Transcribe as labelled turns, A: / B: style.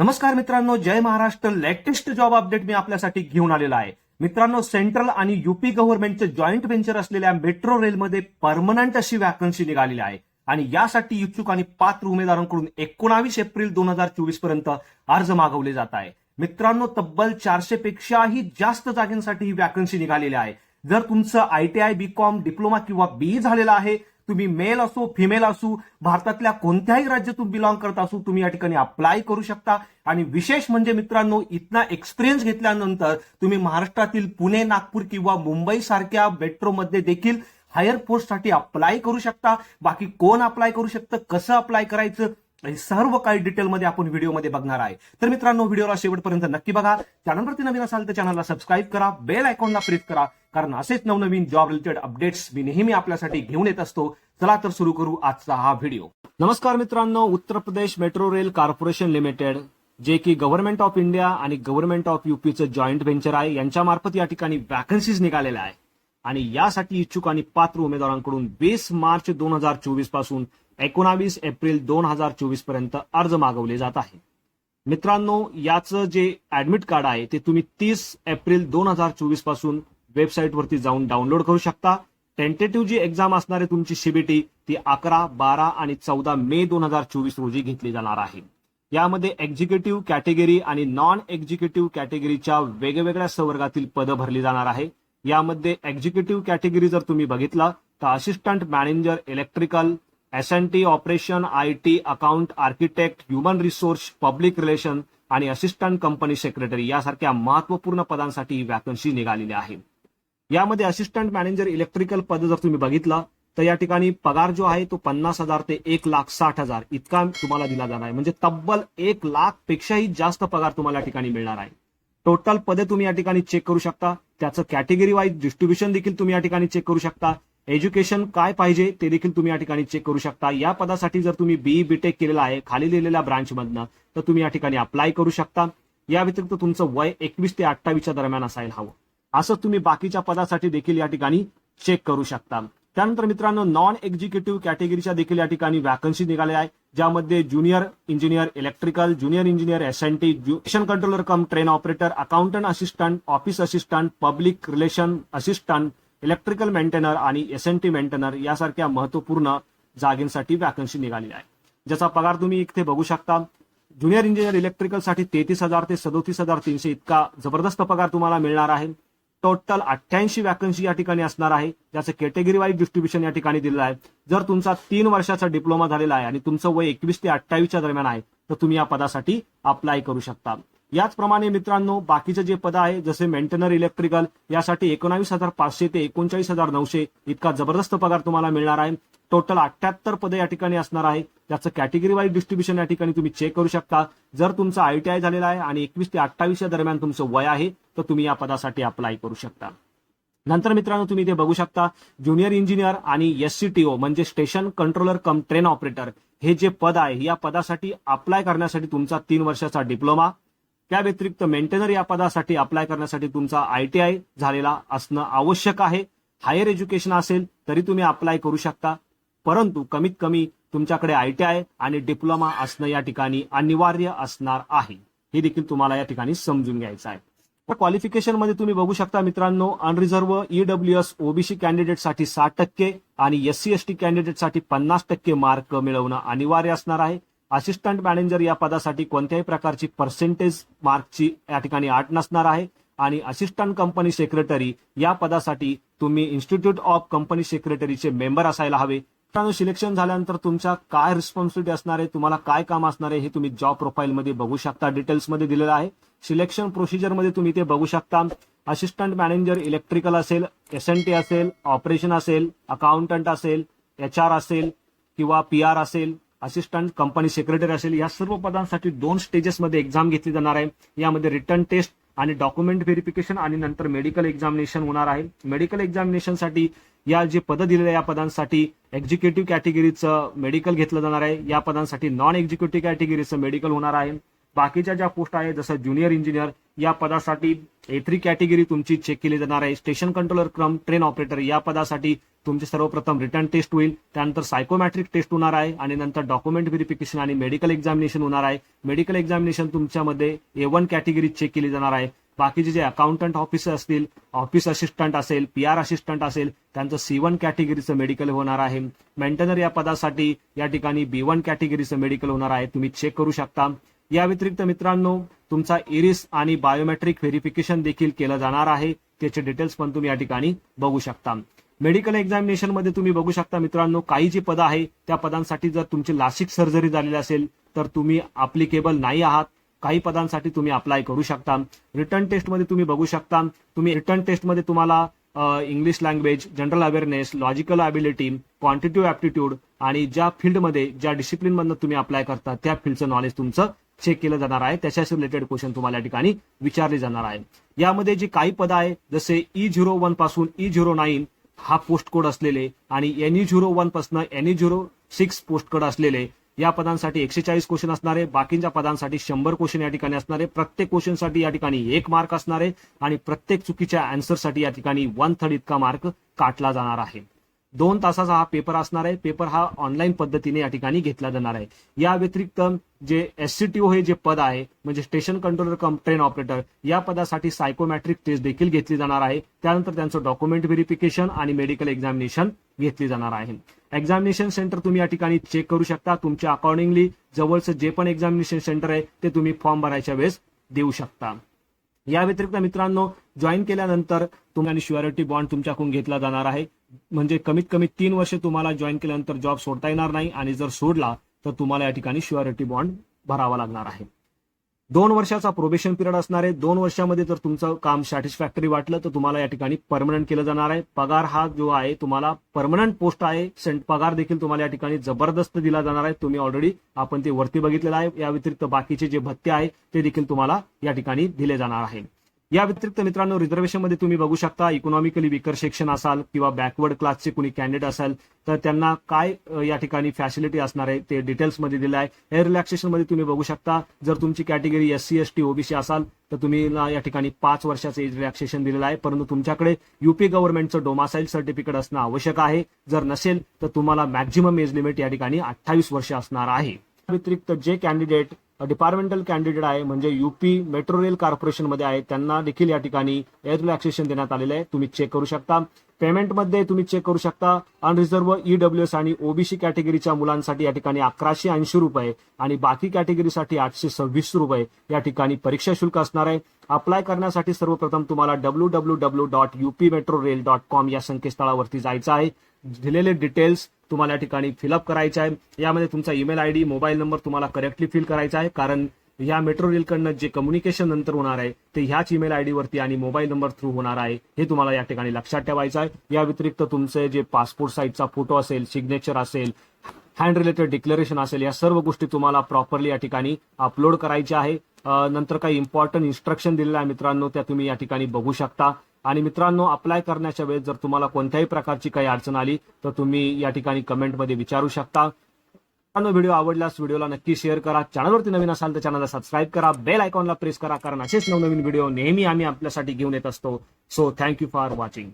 A: नमस्कार मित्रांनो जय महाराष्ट्र. लेटेस्ट जॉब अपडेट मी आपल्यासाठी घेऊन आलेला आहे. मित्रांनो सेंट्रल आणि युपी गव्हर्नमेंटचे जॉईंट व्हेंचर असलेल्या मेट्रो रेलमध्ये परमनंट अशी वॅकन्सी निघालेली आहे. आणि यासाठी इच्छुक आणि पात्र उमेदवारांकडून एकोणावीस एप्रिल दोन हजार चोवीसपर्यंत अर्ज मागवले जात आहे. मित्रांनो तब्बल चारशे पेक्षाही जास्त जागेंसाठी ही वॅकन्सी निघालेली आहे. जर तुमचं आयटीआय बीकॉम डिप्लोमा किंवा बी झालेला आहे तुम्ही मेल असो फिमेल असू भारतातल्या कोणत्याही राज्यातून बिलॉंग करत असू तुम्ही या ठिकाणी अप्लाय करू शकता. आणि विशेष म्हणजे मित्रांनो इतना एक्सपिरियन्स घेतल्यानंतर तुम्ही महाराष्ट्रातील पुणे नागपूर किंवा मुंबई सारख्या मेट्रोमध्ये देखील हायर पोस्टसाठी अप्लाय करू शकता. बाकी कोण अप्लाय करू शकतं कसं अप्लाय करायचं हे सर्व काही डिटेलमध्ये आपण व्हिडिओमध्ये बघणार आहे. तर मित्रांनो व्हिडिओला शेवटपर्यंत नक्की बघा. चॅनलवरती नवीन असाल तर चॅनलला सबस्क्राईब करा. बेल आयकॉनला प्रेस करा. कारण असेच नवनवीन जॉब रिलेटेड अपडेट्स मी नेहमी आपल्यासाठी घेऊन येत असतो. चला तर सुरू करू आजचा हा व्हिडिओ. नमस्कार मित्रांनो Uttar Pradesh metro rail corporation limited जे की गव्हर्नमेंट ऑफ इंडिया आणि गव्हर्नमेंट ऑफ युपीचं जॉईंट व्हेंचर आहे यांच्या मार्फत या ठिकाणी वॅकन्सीज निघालेल्या आहे. आणि यासाठी इच्छुक आणि पात्र उमेदवारांकडून वीस मार्च दोन हजार चोवीसपासून एकोणावीस एप्रिल दोन हजार चोवीसपर्यंत अर्ज मागवले जात आहे. मित्रांनो याचं जे ऍडमिट कार्ड आहे ते तुम्ही तीस एप्रिल दोन हजार चोवीसपासून वेबसाईटवरती जाऊन डाउनलोड करू शकता. टेंटेटिव्ह जी एक्झाम असणारी तुमची सीबीटी ती अकरा बारा आणि चौदा मे दोन हजार चोवीस रोजी घेतली जाणार आहे. यामध्ये एक्झिक्युटिव्ह कॅटेगरी आणि नॉन एक्झिक्युटिव्ह कॅटेगरीच्या वेगवेगळ्या संवर्गातील पदं भरली जाणार आहे. यामध्ये एक्झिक्युटिव्ह कॅटेगरी जर तुम्ही बघितला तर assistant manager electrical S N T operation I T account architect human resource public relation आणि असिस्टंट कंपनी सेक्रेटरी यासारख्या महत्त्वपूर्ण पदांसाठी ही वॅकन्सी निघालेली आहे. यामध्ये असिस्टंट मॅनेजर इलेक्ट्रिकल पद जर तुम्ही बघितलं तर या ठिकाणी पगार जो आहे तो पन्नास हजार ते एक लाख साठ हजार इतका तुम्हाला दिला जाणार आहे. म्हणजे तब्बल एक लाख पेक्षाही जास्त पगार तुम्हाला या ठिकाणी मिळणार आहे. टोटल पदे तुम्ही या ठिकाणी चेक करू शकता. त्याचं कॅटेगरी वाईज डिस्ट्रीब्युशन देखील तुम्ही या ठिकाणी चेक करू शकता. एज्युकेशन काय पाहिजे ते देखील तुम्ही या ठिकाणी चेक करू शकता. या पदासाठी जर तुम्ही बीई बीटेक केलेला आहे खाली लिहिलेल्या ब्रांचमधनं तर तुम्ही या ठिकाणी अप्लाय करू शकता. या व्यतिरिक्त तुमचं वय एकवीस ते अठ्ठावीसच्या दरम्यान असायला हवं. असं तुम्ही बाकीच्या पदासाठी देखील या ठिकाणी चेक करू शकता. त्यानंतर मित्रांनो नॉन एक्झिक्युटिव्ह कॅटेगरीच्या देखील या ठिकाणी वॅकन्सी निघाल्या आहे ज्यामध्ये junior engineer electrical junior engineer S N T ज्युशन controller cum train operator accountant assistant office assistant public relation assistant electrical maintainer आणि एस एन टी मेंटेनर यासारख्या महत्त्वपूर्ण जागेंसाठी वॅकन्सी निघाली आहे. ज्याचा पगार तुम्ही इथे बघू शकता. ज्युनियर इंजिनियर इलेक्ट्रिकलसाठी तेहतीस हजार ते सदोतीस हजार तीनशे इतका जबरदस्त पगार तुम्हाला मिळणार आहे. टोटल अठ्ठ्याऐंशी वॅकन्सी या ठिकाणी असणार आहे. ज्याचं कॅटेगरी वाईज डिस्ट्रीब्युशन या ठिकाणी दिलेलं आहे. जर तुमचा तीन वर्षाचा डिप्लोमा झालेला आहे आणि तुमचं वय एकवीस ते अठ्ठावीसच्या दरम्यान आहे तर तुम्ही या पदासाठी अप्लाय करू शकता. याचप्रमाणे मित्रांनो बाकीचे जे पद आहे जसे मेंटेनर इलेक्ट्रिकल यासाठी एकोणावीस हजार पाचशे ते एकोणचाळीस हजार नऊशे इतका जबरदस्त पगार तुम्हाला मिळणार आहे. टोटल अठ्याहत्तर पदे या ठिकाणी असणार आहे. त्याचं कॅटेगरी वाईज डिस्ट्रीब्युशन या ठिकाणी तुम्ही चेक करू शकता. जर तुमचं आयटीआय झालेला आहे आणि एकवीस ते अठ्ठावीसच्या दरम्यान तुमचं वय आहे तर तुम्ही या पदासाठी अप्लाय करू शकता. नंतर मित्रांनो तुम्ही इथे बघू शकता ज्युनियर इंजिनियर आणि एस सी टी ओ म्हणजे station controller cum train operator हे जे पद आहे या पदासाठी अप्लाय करण्यासाठी तुमचा तीन वर्षाचा डिप्लोमा त्या व्यतिरिक्त मेंटेनर या पदासाठी अप्लाय करण्यासाठी तुमचा आयटीआय झालेला असणं आवश्यक आहे. हायर एज्युकेशन असेल तरी तुम्ही अप्लाय करू शकता. परंतु कमीत कमी तुमच्याकडे आयटीआय आणि डिप्लोमा असणं या ठिकाणी अनिवार्य असणार आहे. हे देखील तुम्हाला या ठिकाणी समजून घ्यायचं आहे. क्वालिफिकेशनमध्ये तुम्ही बघू शकता मित्रांनो अनरिझर्व्ह ईडब्ल्यू एस ओबीसी कॅन्डिडेटसाठी साठ टक्के आणि एससी एसटी एस टी कॅन्डिडेटसाठी पन्नास टक्के मार्क मिळवणं अनिवार्य असणार आहे. असिस्टंट मॅनेजर या पदासाठी कोणत्याही प्रकारची पर्सेंटेज मार्कची या ठिकाणी आठ नसणार आहे. आणि असिस्टंट कंपनी सेक्रेटरी या पदासाठी तुम्ही इन्स्टिट्यूट ऑफ कंपनी सेक्रेटरीचे मेंबर असायला हवे. मित्रांनो सिलेक्शन झाल्यानंतर तुमच्या काय रिस्पॉन्सिबिलिटी असणार आहे तुम्हाला काय काम असणार आहे हे तुम्ही जॉब प्रोफाईलमध्ये बघू शकता डिटेल्समध्ये दिलेलं आहे. सिलेक्शन प्रोसिजरमध्ये तुम्ही ते बघू शकता. असिस्टंट मॅनेजर इलेक्ट्रिकल असेल एस एन टी असेल ऑपरेशन असेल अकाउंटंट असेल एच आर असेल किंवा पी आर असेल असिस्टंट कंपनी सेक्रेटरी असेल या सर्व पदांसाठी दोन स्टेजेसमध्ये एक्झाम घेतली जाणार आहे. यामध्ये रिटर्न टेस्ट आणि डॉक्युमेंट व्हेरिफिकेशन आणि नंतर मेडिकल एक्झामिनेशन होणार आहे. मेडिकल एक्झामिनेशनसाठी या जे पदं दिलेल्या या पदांसाठी एक्झिक्युटिव्ह कॅटेगरीचं मेडिकल घेतलं जाणार आहे. या पदांसाठी नॉन एक्झिक्युटिव्ह कॅटेगरीचं मेडिकल होणार आहे. बाकीच्या ज्या पोस्ट आहेत जसं ज्युनियर इंजिनियर या पदासाठी ए थ्री कॅटेगरी तुमची चेक केली जाणार आहे. Station controller cum train operator या पदासाठी तुमचे सर्वप्रथम रिटर्न टेस्ट होईल. त्यानंतर सायकोमॅट्रिक टेस्ट होणार आहे आणि नंतर डॉक्युमेंट व्हेरिफिकेशन आणि मेडिकल एक्झामिनेशन होणार आहे. मेडिकल एक्झामिनेशन तुमच्यामध्ये ए वन कॅटेगरी चेक केली जाणार आहे. बाकीचे जे अकाउंटंट ऑफिसर असतील ऑफिस असिस्टंट असेल पी आर असिस्टंट असेल त्यांचं सी वन कॅटेगरीचं मेडिकल होणार आहे. मेंटेनर या पदासाठी या ठिकाणी बी वन कॅटेगरीचं मेडिकल होणार आहे. तुम्ही चेक करू शकता. या व्यतिरिक्त मित्रांनो तुमचा इरिस आणि बायोमेट्रिक व्हेरिफिकेशन देखील केलं जाणार आहे. त्याचे डिटेल्स पण तुम्ही या ठिकाणी बघू शकता. मेडिकल एक्झामिनेशनमध्ये तुम्ही बघू शकता मित्रांनो काही जी पदं आहे त्या पदांसाठी जर तुमची लासिक सर्जरी झालेली असेल तर तुम्ही अप्लिकेबल नाही आहात. काही पदांसाठी तुम्ही अप्लाय करू शकता. रिटर्न टेस्टमध्ये तुम्ही बघू शकता. तुम्ही रिटर्न टेस्टमध्ये तुम्हाला English language general awareness logical ability quantitative aptitude आणि ज्या फील्डमध्ये ज्या डिसिप्लिनमधनं तुम्ही अप्लाय करता त्या फील्डचं नॉलेज तुमचं चेक केलं जाणार आहे. त्याच्याशी रिलेटेड क्वेश्चन तुम्हाला या ठिकाणी विचारले जाणार आहे. यामध्ये जी काही पदं आहे जसे ई झिरो वनपासून ई झिरो नाईन हा पोस्ट कोड असलेले आणि N E zero वनपासून N E zero six post code असलेले या पदांसाठी एकशे चाळीस क्वेश्चन असणारे बाकीच्या पदांसाठी शंभर क्वेश्चन या ठिकाणी असणारे प्रत्येक क्वेश्चनसाठी या ठिकाणी एक मार्क असणारे आणि प्रत्येक चुकीच्या अँसरसाठी या ठिकाणी वन थर्ड इतका मार्क काटला जाणार आहे. दोन तासाचा हा पेपर असणार आहे. पेपर हा ऑनलाईन पद्धतीने या ठिकाणी घेतला जाणार आहे. या व्यतिरिक्त जे एस सी टी ओ हे जे पद आहे म्हणजे station controller cum train operator या पदासाठी सायकोमॅट्रिक टेस्ट देखील घेतली जाणार आहे. त्यानंतर त्यांचं डॉक्युमेंट व्हेरिफिकेशन आणि मेडिकल एक्झामिनेशन घेतली जाणार आहे. एक्झामिनेशन सेंटर तुम्ही या ठिकाणी चेक करू शकता. तुमच्या अकॉर्डिंगली जवळचं जे पण एक्झामिनेशन सेंटर आहे ते तुम्ही फॉर्म भरायच्या वेळेस देऊ शकता. या व्यतिरिक्त मित्रांनो जॉईन केल्यानंतर तुम्हाला शुअरिटी बॉन्ड तुमच्याकडून घेतला जाणार आहे. म्हणजे कमीत कमी तीन वर्ष तुम्हाला जॉईन केल्यानंतर जॉब सोडता येणार नाही आणि जर सोडला तर तुम्हाला या ठिकाणी शुअरिटी बॉन्ड भरावा लागणार आहे. दोन वर्षाचा प्रोबेशन पिरियड असणार आहे. दोन वर्षामध्ये जर तुमचं काम सॅटिस्फॅक्टरी वाटलं तर तुम्हाला या ठिकाणी परमनंट केलं जाणार आहे. पगार हा जो आहे तुम्हाला परमनंट पोस्ट आहे. सेंट पगार देखील तुम्हाला या ठिकाणी जबरदस्त दिला जाणार आहे. तुम्ही ऑलरेडी आपण ते वरती बघितलेलं आहे. या व्यतिरिक्त बाकीचे जे भत्ते आहे ते देखील तुम्हाला या ठिकाणी दिले जाणार आहे. या व्यतिरिक्त मित्रांनो रिझर्वेशनमध्ये तुम्ही बघू शकता इकॉनॉमिकली विकर सेक्शन असाल किंवा बॅकवर्ड क्लासचे कुणी कॅन्डिडेट असेल तर त्यांना काय या ठिकाणी फॅसिलिटी असणार आहे ते डिटेल्समध्ये दिलं आहे. हे रिलॅक्सेशनमध्ये तुम्ही बघू शकता जर तुमची category S C S T OBC असाल तर तुम्ही या ठिकाणी पाच वर्षाचं एज रिलॅक्सेशन दिलेलं आहे. परंतु तुमच्याकडे युपी गव्हर्नमेंटचं डोमासाईल सर्टिफिकेट असणं आवश्यक आहे. जर नसेल तर तुम्हाला मॅक्झिमम एज लिमिट या ठिकाणी अठ्ठावीस वर्ष असणार आहे. व्यतिरिक्त जे कॅन्डिडेट डिपार्टमेंटल कॅन्डिडेट आहे म्हणजे युपी मेट्रो रेल कॉर्पोरेशनमध्ये आहे त्यांना देखील या ठिकाणी एअर रिलॅक्सेशन देण्यात आलेलं आहे. तुम्ही चेक करू शकता. पेमेंटमध्ये तुम्ही चेक करू शकता. अनरिझर्व ईडब्ल्यू एस आणि ओबीसी कॅटेगरीच्या मुलांसाठी या ठिकाणी अकराशे ऐंशी रुपये आणि बाकी कॅटेगरीसाठी आठशे सव्वीस रुपये या ठिकाणी परीक्षा शुल्क असणार आहे. अप्लाय करण्यासाठी सर्वप्रथम तुम्हाला W W W dot UP metro rail dot com या संकेतस्थळावरती जायचं आहे. दिलेले डिटेल्स तुम्हाला या ठिकाणी फिलअप करायचे आहे. यामध्ये तुमचा email I D mobile number तुम्हाला करेक्टली फिल करायचा आहे. कारण या मेट्रो रेलकडनं जे कम्युनिकेशन नंतर होणार आहे ते ह्याच ईमेल आय वरती आणि मोबाईल नंबर थ्रू होणार आहे हे तुम्हाला या ठिकाणी लक्षात ठेवायचं आहे. या व्यतिरिक्त तुमचे जे पासपोर्ट साईजचा फोटो असेल सिग्नेचर असेल हँड रिलेटेड डिक्लेरेशन असेल या सर्व गोष्टी तुम्हाला प्रॉपरली या ठिकाणी अपलोड करायच्या आहे. नंतर काही इम्पॉर्टंट इन्स्ट्रक्शन दिलेलं आहे मित्रांनो त्या तुम्ही या ठिकाणी बघू शकता. आणि मित्रांनो अप्लाय करण्याच्या वेळेस जर तुम्हाला कोणत्याही प्रकारची काही अडचण आली तर तुम्ही या ठिकाणी कमेंटमध्ये विचारू शकता. मित्रांनो व्हिडिओ आवडल्यास व्हिडिओला नक्की शेअर करा. चॅनलवरती नवीन असाल तर चॅनलला सबस्क्राईब करा. बेल आयकॉनला प्रेस करा. कारण असेच नवनवीन व्हिडिओ नेहमी आम्ही आपल्यासाठी घेऊन येत असतो. So thank you for watching